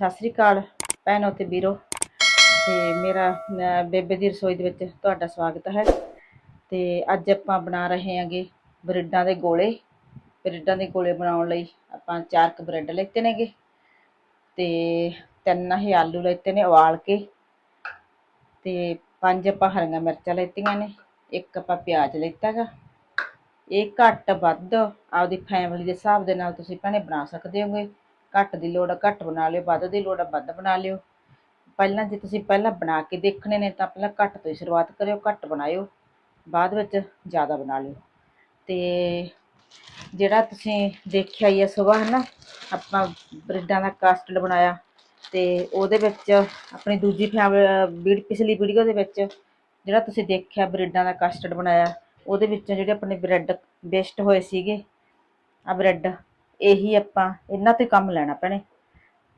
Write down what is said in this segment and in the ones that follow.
ਸਤਿ ਸ੍ਰੀ ਅਕਾਲ ਭੈਣੋ ਤੇ ਵੀਰੋ। ਤੇ ਮੇਰਾ ਬੇਬੇ ਦੀ ਰਸੋਈ ਦੇ ਵਿੱਚ ਤੁਹਾਡਾ ਸਵਾਗਤ ਹੈ। ਤੇ ਅੱਜ ਆਪਾਂ ਬਣਾ ਰਹੇ ਹਾਂਗੇ ਬ੍ਰੈਡਾਂ ਦੇ ਗੋਲੇ। ਬ੍ਰੈਡਾਂ ਦੇ ਗੋਲੇ ਬਣਾਉਣ ਲਈ ਆਪਾਂ ਚਾਰ ਕੁ ਬ੍ਰੈਡ ਲੈਤੇ ਨੇਗੇ। ਤੇ ਤਿੰਨ ਹੀ ਆਲੂ ਲੈਤੇ ਨੇ ਉਬਾਲ ਕੇ। ਤੇ ਪੰਜ ਆਪਾਂ ਹਰੀਆਂ ਮਿਰਚਾਂ ਲੈਤੀਆਂ ਨੇ, ਇੱਕ ਆਪਾਂ ਪਿਆਜ਼ ਲੈਤਾ ਗਾ ਇਹ ਘੱਟ ਵੱਧ ਆਪਦੀ ਫੈਮਿਲੀ ਦੇ ਹਿਸਾਬ ਦੇ ਨਾਲ ਤੁਸੀਂ ਭੈਣੇ ਬਣਾ ਸਕਦੇ ਹੋਗੇ। ਘੱਟ ਦੀ ਲੋੜ ਆ, ਘੱਟ ਬਣਾ ਲਿਓ, ਵੱਧ ਦੀ ਲੋੜ ਆ, ਵੱਧ ਬਣਾ ਲਿਓ। ਪਹਿਲਾਂ ਜੇ ਤੁਸੀਂ ਪਹਿਲਾਂ ਬਣਾ ਕੇ ਦੇਖਣੇ ਨੇ ਤਾਂ ਪਹਿਲਾਂ ਘੱਟ ਤੋਂ ਹੀ ਸ਼ੁਰੂਆਤ ਕਰਿਓ, ਘੱਟ ਬਣਾਇਓ, ਬਾਅਦ ਵਿੱਚ ਜ਼ਿਆਦਾ ਬਣਾ ਲਿਓ। ਤੇ ਜਿਹੜਾ ਤੁਸੀਂ ਦੇਖਿਆ ਹੀ ਆ ਸਵੇਰ ਹੈ ਨਾ ਆਪਾਂ ਬ੍ਰੈਡਾਂ ਦਾ ਕਾਸਟਰਡ ਬਣਾਇਆ ਤੇ ਉਹਦੇ ਵਿੱਚ ਆਪਣੀ ਦੂਜੀ ਫੈਮਿਲੀ ਪਿਛਲੀ ਵੀਡੀਓ ਦੇ ਵਿੱਚ ਜਿਹੜਾ ਤੁਸੀਂ ਦੇਖਿਆ ਬ੍ਰੈਡਾਂ ਦਾ ਕਾਸਟਰਡ ਬਣਾਇਆ, ਉਹਦੇ ਵਿੱਚੋਂ ਜਿਹੜੇ ਆਪਣੇ ਬ੍ਰੈਡ ਵੇਸਟ ਹੋਏ ਸੀਗੇ ਆ ਬ੍ਰੈਡ ਇਹੀ ਆਪਾਂ ਇਹਨਾਂ ਤੇ ਕੰਮ ਲੈਣਾ ਪੈਣੇ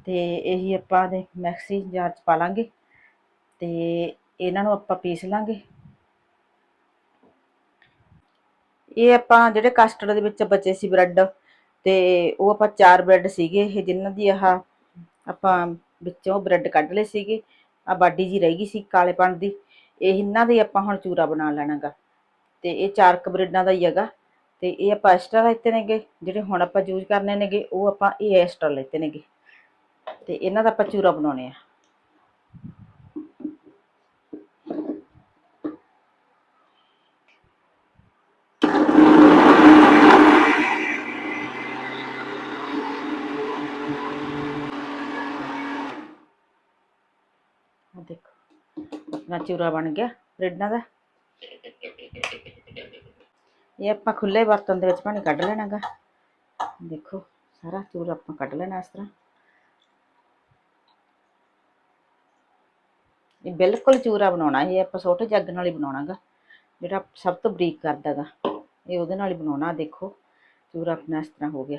ਤੇ ਇਹੀ ਆਪਾਂ ਦੇ ਮੈਕਸੀ ਜਾਰ ਚ ਪਾ ਲਾਂਗੇ ਤੇ ਇਹਨਾਂ ਨੂੰ ਆਪਾਂ ਪੀਸ ਲਾਂਗੇ। ਇਹ ਆਪਾਂ ਜਿਹੜੇ ਕਸਟਰਡ ਦੇ ਵਿੱਚ ਬਚੇ ਸੀ ਬ੍ਰੈਡ ਤੇ ਉਹ ਆਪਾਂ ਚਾਰ ਬ੍ਰੈਡ ਸੀਗੇ, ਇਹ ਜਿਨ੍ਹਾਂ ਦੀ ਆਹ ਆਪਾਂ ਵਿੱਚੋਂ ਬ੍ਰੈਡ ਕੱਢ ਲਏ ਸੀਗੇ ਆ ਬਾਡੀ ਜੀ ਰਹਿ ਗਈ ਸੀ ਕਾਲੇ ਕਾਲੇਪਣ ਦੀ। ਇਹ ਇਹਨਾਂ ਦੇ ਆਪਾਂ ਹੁਣ ਚੂਰਾ ਬਣਾ ਲੈਣਾਗਾ। ਤੇ ਇਹ ਚਾਰ ਕ ਬ੍ਰੈਡਾਂ ਦਾ ਹੀ ਹੈਗਾ। ਤੇ ਇਹ ਆਪਾਂ ਐਕਸਟਰਾ ਲੈਤੇ ਨੇਗੇ ਜਿਹੜੇ ਹੁਣ ਆਪਾਂ ਯੂਜ਼ ਕਰਨੇ ਨੇਗੇ ਉਹ ਆਪਾਂ ਇਹ ਐਕਸਟਰਾ ਲੈਤੇ ਨੇਗੇ ਤੇ ਇਹਨਾਂ ਦਾ ਆਪਾਂ ਚੂਰਾ ਬਣਾਉਣੇ ਆ ਆਹ ਦੇਖੋ ਆਪਣਾ ਚੂਰਾ ਬਣ ਗਿਆ ਬ੍ਰੈਡਾਂ ਦਾ ਇਹ ਆਪਾਂ ਖੁੱਲੇ ਬਰਤਨ ਦੇ ਵਿੱਚ ਪਾਣੀ ਕੱਢ ਲੈਣਾਗਾ। ਦੇਖੋ, ਸਾਰਾ ਚੂਰਾ ਆਪਾਂ ਕੱਢ ਲੈਣਾ ਇਸ ਤਰ੍ਹਾਂ। ਇਹ ਬਿਲਕੁਲ ਚੂਰਾ ਬਣਾਉਣਾ, ਇਹ ਆਪਾਂ ਛੋਟੇ ਜੱਗ ਨਾਲ ਹੀ ਬਣਾਉਣਾਗਾ, ਜਿਹੜਾ ਸਭ ਤੋਂ ਬਰੀਕ ਕਰਦਾਗਾ। ਇਹ ਉਹਦੇ ਨਾਲ ਹੀ ਬਣਾਉਣਾ, ਦੇਖੋ, ਚੂਰਾ ਆਪਣਾ ਇਸ ਤਰ੍ਹਾਂ ਹੋ ਗਿਆ।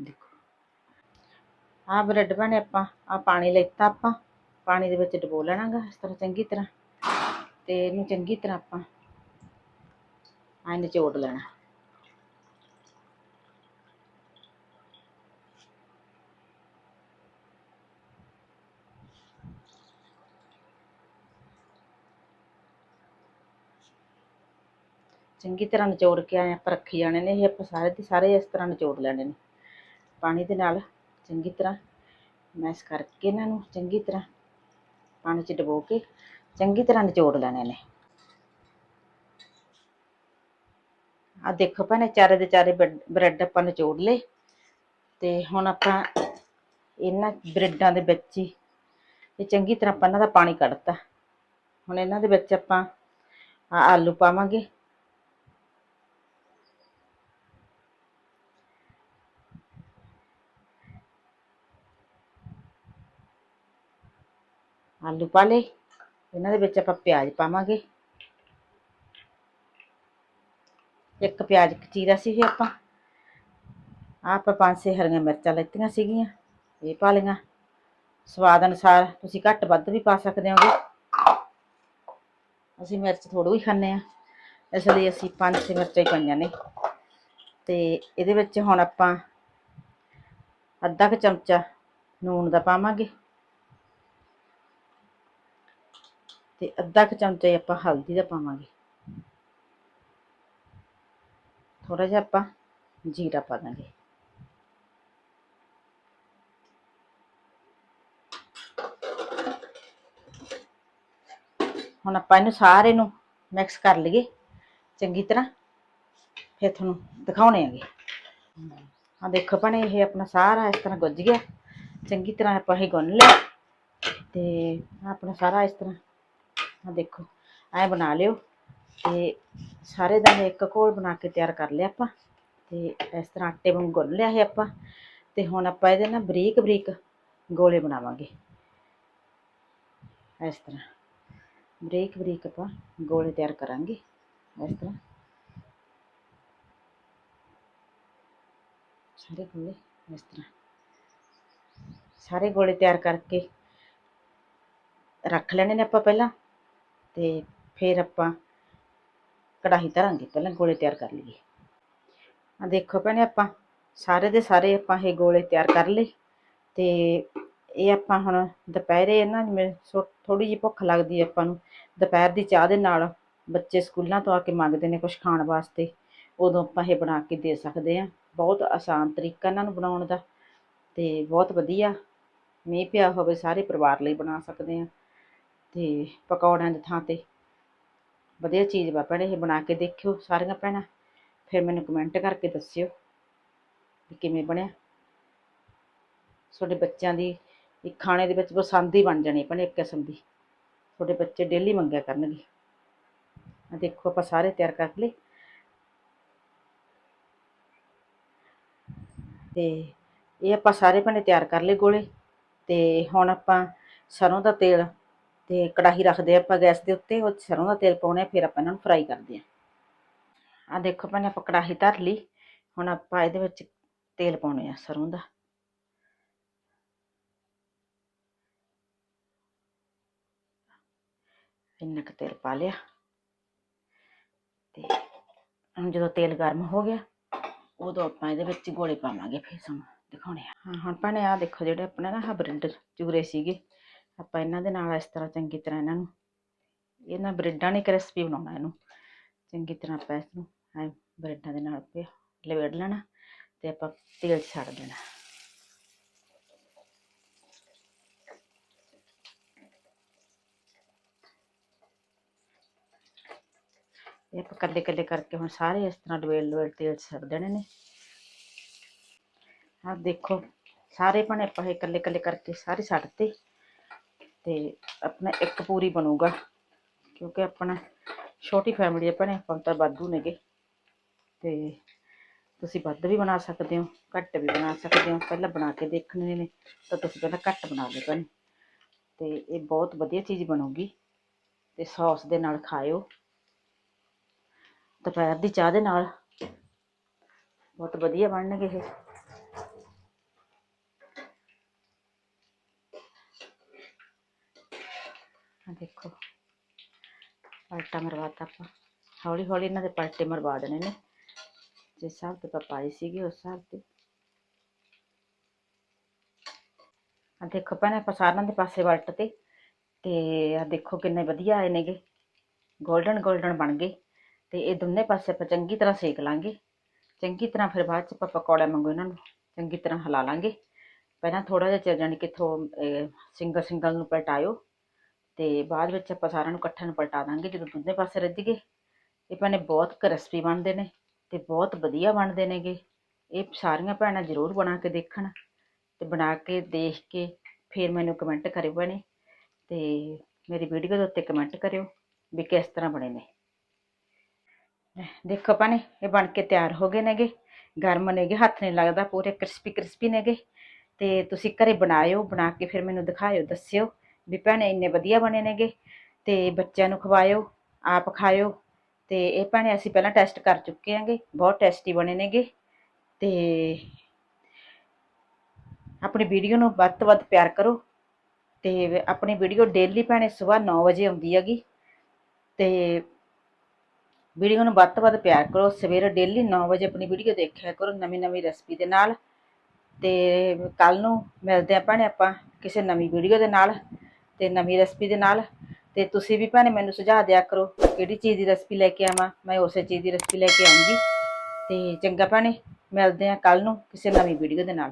ਦੇਖੋ। ਆਹ ਬ੍ਰੈਡ ਬਣੇ ਆਪਾਂ ਆ ਪਾਣੀ ਲੈਤਾ ਆਪਾਂ, ਪਾਣੀ ਦੇ ਵਿੱਚ ਡਬੋ ਲੈਣਾਗਾ ਇਸ ਤਰ੍ਹਾਂ ਚੰਗੀ ਤਰ੍ਹਾਂ। ਤੇ ਇਹਨੂੰ ਚੰਗੀ ਤਰ੍ਹਾਂ ਆਪਾਂ ਐਂ ਨਿਚੋੜ ਲੈਣਾ। ਚੰਗੀ ਤਰ੍ਹਾਂ ਨਿਚੋੜ ਕੇ ਆਏ ਆਪਾਂ ਰੱਖੀ ਜਾਣੇ ਨੇ ਇਹ, ਆਪਾਂ ਸਾਰੇ ਦੇ ਸਾਰੇ ਇਸ ਤਰ੍ਹਾਂ ਨਿਚੋੜ ਲੈਣੇ ਨੇ। ਪਾਣੀ ਦੇ ਨਾਲ ਚੰਗੀ ਤਰ੍ਹਾਂ ਮੈਸ਼ ਕਰਕੇ ਇਹਨਾਂ ਨੂੰ ਚੰਗੀ ਤਰ੍ਹਾਂ ਪਾਣੀ 'ਚ ਡਬੋ ਕੇ ਚੰਗੀ ਤਰ੍ਹਾਂ ਨਿਚੋੜ ਲੈਣੇ ਨੇ। ਆ ਦੇਖੋ ਭੈਣੇ, ਚਾਰੇ ਦੇ ਚਾਰੇ ਬ੍ਰੈਡ ਆਪਾਂ ਨਿਚੋੜ ਲਏ। ਤੇ ਹੁਣ ਆਪਾਂ ਇਹਨਾਂ ਬ੍ਰੈਡਾਂ ਦੇ ਵਿੱਚ ਹੀ ਇਹ ਚੰਗੀ ਤਰ੍ਹਾਂ ਆਪਾਂ ਇਹਨਾਂ ਦਾ ਪਾਣੀ ਕੱਢਤਾ। ਹੁਣ ਇਹਨਾਂ ਦੇ ਵਿੱਚ ਆਪਾਂ ਆਲੂ ਪਾਵਾਂਗੇ। ਆਲੂ ਪਾ ਲਏ। ਇਹਨਾਂ ਦੇ ਵਿੱਚ ਆਪਾਂ ਪਿਆਜ਼ ਪਾਵਾਂਗੇ। ਇੱਕ ਪਿਆਜ਼ ਕਚੀਰਾ ਸੀ ਇਹ ਆਪਾਂ। ਆਹ ਆਪਾਂ ਪੰਜ ਛੇ ਹਰੀਆਂ ਮਿਰਚਾਂ ਲੈਤੀਆਂ ਸੀਗੀਆਂ, ਇਹ ਪਾ ਲਈਆਂ। ਸਵਾਦ ਅਨੁਸਾਰ ਤੁਸੀਂ ਘੱਟ ਵੱਧ ਵੀ ਪਾ ਸਕਦੇ ਹੋਗੇ। ਅਸੀਂ ਮਿਰਚ ਥੋੜ੍ਹੀ ਹੀ ਖਾਂਦੇ ਆ ਇਸ ਲਈ ਅਸੀਂ ਪੰਜ ਛੇ ਮਿਰਚਾਂ ਹੀ ਪਾਈਆਂ ਨੇ। ਤੇ ਇਹਦੇ ਵਿੱਚ ਹੁਣ ਆਪਾਂ ਅੱਧਾ ਕੁ ਚਮਚਾ ਨੂਣ ਦਾ ਪਾਵਾਂਗੇ। ਤੇ ਅੱਧਾ ਕੁ ਚਮਚਾ ਹੀ ਆਪਾਂ ਹਲਦੀ ਦਾ ਪਾਵਾਂਗੇ। ਥੋੜਾ ਜਿਹਾ ਆਪਾਂ ਜੀਰਾ ਪਾ ਦਾਂਗੇ। ਹੁਣ ਆਪਾਂ ਇਹਨੂੰ ਸਾਰੇ ਨੂੰ ਮਿਕਸ ਕਰ ਲਈਏ, ਚੰਗੀ ਤਰ੍ਹਾਂ। ਫਿਰ ਤੁਹਾਨੂੰ ਦਿਖਾਉਣੇ ਆਗੇ ਆ ਦੇਖੋ ਭਣੇ, ਇਹ ਆਪਣਾ ਸਾਰਾ ਇਸ ਤਰ੍ਹਾਂ ਗੁੱਝ ਗਿਆ। ਚੰਗੀ ਤਰ੍ਹਾਂ ਆਪਾਂ ਇਹ ਗੁੰਨ ਲਿਆ। ਤੇ ਆਪਣਾ ਸਾਰਾ ਇਸ ਤਰ੍ਹਾਂ। ਆ ਦੇਖੋ, ਐ ਬਣਾ ਲਿਓ। ਤੇ ਸਾਰੇ ਦਾ ਇੱਕ ਘੋਲ ਬਣਾ ਕੇ ਤਿਆਰ ਕਰ ਲਿਆ ਆਪਾਂ ਤੇ ਇਸ ਤਰ੍ਹਾਂ ਆਟੇ ਵਾਂਗ ਗੁੰਨ ਲਿਆ ਇਹ ਆਪਾਂ ਤੇ ਹੁਣ ਆਪਾਂ ਇਹਦੇ ਨਾਲ ਬਰੀਕ ਬਰੀਕ ਗੋਲੇ ਬਣਾਵਾਂਗੇ। ਇਸ ਤਰ੍ਹਾਂ ਬਰੀਕ ਬਰੀਕ ਆਪਾਂ ਗੋਲੇ ਤਿਆਰ ਕਰਾਂਗੇ ਇਸ ਤਰ੍ਹਾਂ। ਸਾਰੇ ਗੋਲੇ ਇਸ ਤਰ੍ਹਾਂ। ਸਾਰੇ ਗੋਲੇ ਤਿਆਰ ਕਰਕੇ ਰੱਖ ਲੈਣੇ ਨੇ ਆਪਾਂ ਪਹਿਲਾਂ ਤੇ ਫਿਰ ਆਪਾਂ ਕੜਾਹੀ ਧਰਾਂਗੇ, ਪਹਿਲਾਂ ਗੋਲੇ ਤਿਆਰ ਕਰ ਲਈਏ। ਆ ਦੇਖੋ ਭੈਣੇ ਆਪਾਂ, ਸਾਰੇ ਦੇ ਸਾਰੇ ਆਪਾਂ ਇਹ ਗੋਲੇ ਤਿਆਰ ਕਰ ਲਏ। ਤੇ ਇਹ ਆਪਾਂ ਹੁਣ ਦੁਪਹਿਰੇ ਇਹਨਾਂ ਜਿਵੇਂ ਥੋੜੀ ਜਿਹੀ ਭੁੱਖ ਲੱਗਦੀ ਆਪਾਂ ਨੂੰ, ਦੁਪਹਿਰ ਦੀ ਚਾਹ ਦੇ ਨਾਲ ਬੱਚੇ ਸਕੂਲਾਂ ਤੋਂ ਆ ਕੇ ਮੰਗਦੇ ਨੇ ਕੁਝ ਖਾਣ ਵਾਸਤੇ। ਉਦੋਂ ਆਪਾਂ ਇਹ ਬਣਾ ਕੇ ਦੇ ਸਕਦੇ ਹਾਂ। ਬਹੁਤ ਆਸਾਨ ਤਰੀਕਾ ਇਹਨਾਂ ਨੂੰ ਬਣਾਉਣ ਦਾ। ਤੇ ਬਹੁਤ ਵਧੀਆ, ਮੀਂਹ ਪਿਆ ਹੋਵੇ ਸਾਰੇ ਪਰਿਵਾਰ ਲਈ ਬਣਾ ਸਕਦੇ ਹਾਂ। ਤੇ ਪਕੌੜਿਆਂ ਦੀ ਥਾਂ ਤੇ ਵਧੀਆ ਚੀਜ਼ ਵਾ ਭੈਣੇ, ਇਹ ਬਣਾ ਕੇ ਦੇਖਿਓ ਸਾਰੀਆਂ ਭੈਣਾਂ। ਫਿਰ ਮੈਨੂੰ ਕਮੈਂਟ ਕਰਕੇ ਦੱਸਿਓ ਵੀ ਕਿਵੇਂ ਬਣਿਆ। ਤੁਹਾਡੇ ਬੱਚਿਆਂ ਦੀ, ਇਹ ਖਾਣੇ ਦੇ ਵਿੱਚ ਪਸੰਦ ਹੀ ਬਣ ਜਾਣੀ ਭੈਣੇ ਇੱਕ ਕਿਸਮ ਦੀ। ਤੁਹਾਡੇ ਬੱਚੇ ਡੇਲੀ ਮੰਗਿਆ ਕਰਨਗੇ। ਆ ਦੇਖੋ ਆਪਾਂ ਸਾਰੇ ਤਿਆਰ ਕਰ ਲਏ। ਤੇ ਇਹ ਆਪਾਂ ਸਾਰੇ ਭੈਣੇ ਤਿਆਰ ਕਰ ਲਏ ਗੋਲੇ। ਤੇ ਹੁਣ ਆਪਾਂ ਸਰੋਂ ਦਾ ਤੇਲ ਤੇ ਕੜਾਹੀ ਰੱਖਦੇ ਆਪਾਂ ਗੈਸ ਦੇ ਉੱਤੇ, ਉਹ ਸਰੋਂ ਦਾ ਤੇਲ ਪਾਉਣੇ ਆ, ਫਿਰ ਆਪਾਂ ਇਹਨਾਂ ਨੂੰ ਫਰਾਈ ਕਰਦੇ ਆ। ਆ ਦੇਖੋ ਭੈਣੇ, ਆਪਾਂ ਕੜਾਹੀ ਧਰ ਲਈ, ਹੁਣ ਆਪਾਂ ਇਹਦੇ ਵਿੱਚ ਤੇਲ ਪਾਉਣੇ ਆ ਸਰੋਂ ਦਾ। ਇੰਨਾ ਕੁ ਤੇਲ ਪਾ ਲਿਆ। ਤੇ ਹੁਣ ਜਦੋਂ ਤੇਲ ਗਰਮ ਹੋ ਗਿਆ, ਉਦੋਂ ਆਪਾਂ ਇਹਦੇ ਵਿੱਚ ਗੋਲੇ ਪਾਵਾਂਗੇ ਫਿਰ ਸਾਨੂੰ ਦਿਖਾਉਣੇ ਆ। ਹਾਂ, ਹੁਣ ਭੈਣੇ ਆ ਦੇਖੋ ਜਿਹੜੇ ਆਪਣੇ ਨਾ ਬ੍ਰੈਡ ਚੂਰੇ ਸੀਗੇ ਆਪਾਂ ਇਹਨਾਂ ਦੇ ਨਾਲ ਇਸ ਤਰ੍ਹਾਂ ਚੰਗੀ ਤਰ੍ਹਾਂ ਇਹਨਾਂ ਨੂੰ, ਇਹਨਾਂ ਬ੍ਰੈਡਾਂ ਨੇ ਕ੍ਰਿਸਪੀ ਬਣਾਉਣਾ ਇਹਨੂੰ, ਚੰਗੀ ਤਰ੍ਹਾਂ ਆਪਾਂ ਇਸ ਨੂੰ ਐ ਬ੍ਰੈਡਾਂ ਦੇ ਨਾਲ ਪਿਆ ਲਵੇੜ ਲੈਣਾ ਤੇ ਆਪਾਂ ਤੇਲ 'ਚ ਛੱਡ ਦੇਣਾ। ਇਹ ਆਪਾਂ ਕੱਲੇ ਕੱਲੇ ਕਰਕੇ ਹੁਣ ਸਾਰੇ ਇਸ ਤਰ੍ਹਾਂ ਲਵੇੜ ਲਵੇੜ ਤੇਲ 'ਚ ਛੱਡ ਦੇਣੇ ਨੇ। ਆਹ ਦੇਖੋ, ਸਾਰੇ ਭਣੇ ਆਪਾਂ ਇਹ ਕੱਲੇ ਕੱਲੇ ਕਰਕੇ ਸਾਰੇ ਛੱਡਤੇ ਤੇ ਆਪਣਾ ਇੱਕ ਪੂਰੀ ਬਣੂਗਾ, ਕਿਉਂਕਿ ਆਪਣਾ ਛੋਟੀ ਫੈਮਿਲੀ ਹੈ ਭਣੇ, ਆਪਾਂ ਤਾਂ ਵਾਧੂ ਨੇਗੇ। ਤੇ ਤੁਸੀਂ ਵੱਧ ਵੀ ਬਣਾ ਸਕਦੇ ਹੋ, ਘੱਟ ਵੀ ਬਣਾ ਸਕਦੇ ਹੋ, ਪਹਿਲਾਂ ਬਣਾ ਕੇ ਦੇਖਣੇ ਨੇ, ਤਾਂ ਤੁਸੀਂ ਪਹਿਲਾਂ ਘੱਟ ਬਣਾ ਲਿਓ ਭੈਣੇ। ਤੇ ਇਹ ਬਹੁਤ ਵਧੀਆ ਚੀਜ਼ ਬਣੂਗੀ, ਤੇ ਸੌਸ ਦੇ ਨਾਲ ਖਾਇਓ। ਦੁਪਹਿਰ ਦੀ ਚਾਹ ਦੇ ਨਾਲ, ਬਹੁਤ ਵਧੀਆ ਬਣਨਗੇ ਇਹ। ਆ ਦੇਖੋ। ਪਲਟਾ ਮਰਵਾਤਾ ਆਪਾਂ। ਹੌਲੀ ਹੌਲੀ ਇਹਨਾਂ ਦੇ ਪਲਟੇ ਮਰਵਾ ਦੇਣੇ ਨੇ। ਜਿਸ ਹਿਸਾਬ ਤੇ ਆਪਾਂ ਪਾਈ ਸੀਗੀ, ਉਸ ਹਿਸਾਬ ਤੇ। ਆ ਦੇਖੋ ਭੈਣੇ, ਆਪਾਂ ਸਾਰਿਆਂ ਦੇ ਪਾਸੇ ਵਲਟ ਤੇ ਤੇ ਆ ਦੇਖੋ ਕਿੰਨੇ ਵਧੀਆ ਆਏ ਨੇਗੇ। 골ਡਨ 골ਡਨ ਬਣ ਗਏ। ਤੇ ਇਹ ਦੋਨੇ ਪਾਸੇ ਆਪਾਂ ਚੰਗੀ ਤਰ੍ਹਾਂ ਸੇਕ ਲਾਂਗੇ। ਚੰਗੀ ਤਰ੍ਹਾਂ ਫਿਰ ਬਾਅਦ ਚ ਆਪਾਂ ਪਕੌੜਾ ਮੰਗੋ ਇਹਨਾਂ ਨੂੰ ਚੰਗੀ ਤਰ੍ਹਾਂ ਹਿਲਾ ਲਾਂਗੇ। ਪਹਿਲਾਂ ਥੋੜਾ ਜਿਹਾ ਚਿਰ ਜਾਣੀ ਕਿ ਥੋ ਸਿੰਗਲ ਸਿੰਗਲ ਨੂੰ ਪਲਟਾਇਓ। ਤੇ ਬਾਅਦ ਵਿੱਚ ਆਪਾਂ ਸਾਰਿਆਂ ਨੂੰ ਇਕੱਠੇ ਨੂੰ ਪਲਟਾ ਦਾਂਗੇ, ਜਦੋਂ ਦੋਨੇ ਪਾਸੇ ਰੱਜ ਗਏ। ਇਹ ਭੈਣੇ ਬਹੁਤ ਕ੍ਰਿਸਪੀ ਬਣਦੇ ਨੇ ਤੇ ਬਹੁਤ ਵਧੀਆ ਬਣਦੇ ਨੇਗੇ। ਇਹ ਸਾਰੀਆਂ ਭੈਣਾਂ ਜ਼ਰੂਰ ਬਣਾ ਕੇ ਦੇਖਣ ਤੇ ਬਣਾ ਕੇ ਦੇਖ ਕੇ ਫਿਰ ਮੈਨੂੰ ਕਮੈਂਟ ਕਰਿਓ ਭੈਣੇ ਤੇ ਮੇਰੀ ਵੀਡੀਓ ਦੇ ਉੱਤੇ ਕਮੈਂਟ ਕਰਿਓ ਵੀ ਕਿਸ ਤਰ੍ਹਾਂ ਬਣੇ ਨੇ। ਦੇਖੋ ਭੈਣੇ, ਇਹ ਬਣ ਕੇ ਤਿਆਰ ਹੋ ਗਏ ਨੇਗੇ। ਗਰਮ ਨੇਗੇ, ਹੱਥ ਨਹੀਂ ਲੱਗਦਾ, ਪੂਰੇ ਕ੍ਰਿਸਪੀ ਕ੍ਰਿਸਪੀ ਨੇਗੇ। ਤੇ ਤੁਸੀਂ ਘਰੇ ਬਣਾਇਓ, ਬਣਾ ਕੇ ਫਿਰ ਮੈਨੂੰ ਦਿਖਾਇਓ, ਦੱਸਿਓ। ਵੀ ਭੈਣੇ ਇੰਨੇ ਵਧੀਆ ਬਣੇ ਨੇਗੇ, ਤੇ ਬੱਚਿਆਂ ਨੂੰ ਖਵਾਇਓ, ਆਪ ਖਾਇਓ, ਤੇ ਇਹ ਭੈਣੇ ਅਸੀਂ ਪਹਿਲਾਂ ਟੈਸਟ ਕਰ ਚੁੱਕੇ ਆਂਗੇ ਬਹੁਤ ਟੇਸਟੀ ਬਣੇ ਨੇਗੇ, ਤੇ ਆਪਣੀ ਵੀਡੀਓ ਨੂੰ ਵੱਧ ਤੋਂ ਵੱਧ ਪਿਆਰ ਕਰੋ, ਤੇ ਆਪਣੀ ਵੀਡੀਓ ਡੇਲੀ ਭੈਣੇ ਸਵੇਰ 9 ਵਜੇ ਆਉਂਦੀ ਹੈਗੀ, ਤੇ ਵੀਡੀਓ ਨੂੰ ਵੱਧ ਤੋਂ ਵੱਧ ਪਿਆਰ ਕਰੋ, ਸਵੇਰੇ ਡੇਲੀ 9 ਵਜੇ ਆਪਣੀ ਵੀਡੀਓ ਦੇਖਿਆ ਕਰੋ ਨਵੀਂ ਨਵੀਂ ਰੈਸਪੀ ਦੇ ਨਾਲ, ਤੇ ਕੱਲ ਨੂੰ ਮਿਲਦੇ ਆਪਾਂ ਨੇ ਆਪਾਂ ਕਿਸੇ ਨਵੀਂ ਵੀਡੀਓ ਦੇ ਨਾਲ ਤੇ ਨਵੀਂ ਰੈਸਪੀ ਦੇ ਨਾਲ। ਤੇ ਤੁਸੀਂ ਵੀ ਭੈਣੇ ਮੈਨੂੰ ਸੁਝਾਅ ਦਿਆ ਕਰੋ ਕਿਹੜੀ ਚੀਜ਼ ਦੀ ਰੈਸਪੀ ਲੈ ਕੇ ਆਵਾਂ। ਮੈਂ ਉਸੇ ਚੀਜ਼ ਦੀ ਰੈਸਪੀ ਲੈ ਕੇ ਆਉਂਗੀ। ਤੇ ਚੰਗਾ ਭੈਣੇ, ਮਿਲਦੇ ਆ ਕੱਲ ਨੂੰ ਕਿਸੇ ਨਵੀਂ ਵੀਡੀਓ ਦੇ ਨਾਲ।